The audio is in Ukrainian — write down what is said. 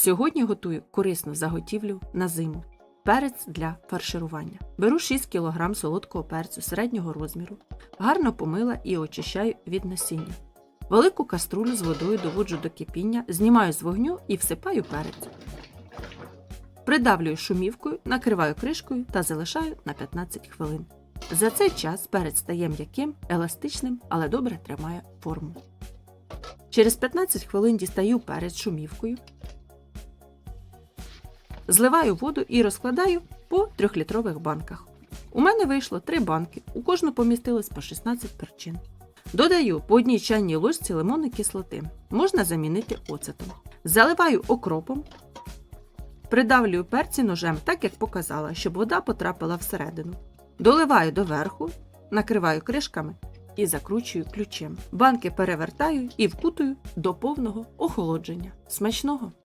Сьогодні готую корисну заготівлю на зиму. Перець для фарширування. Беру 6 кг солодкого перцю середнього розміру, гарно помила і очищаю від насіння. Велику каструлю з водою доводжу до кипіння, знімаю з вогню і всипаю перець. Придавлюю шумівкою, накриваю кришкою та залишаю на 15 хвилин. За цей час перець стає м'яким, еластичним, але добре тримає форму. Через 15 хвилин дістаю перець шумівкою, зливаю воду і розкладаю по 3-літрових банках. У мене вийшло 3 банки, у кожну помістилось по 16 перчин. Додаю по одній чайній ложці лимонної кислоти. Можна замінити оцетом. Заливаю окропом, придавлюю перці ножем, так як показала, щоб вода потрапила всередину. Доливаю доверху, накриваю кришками і закручую ключем. Банки перевертаю і вкутую до повного охолодження. Смачного!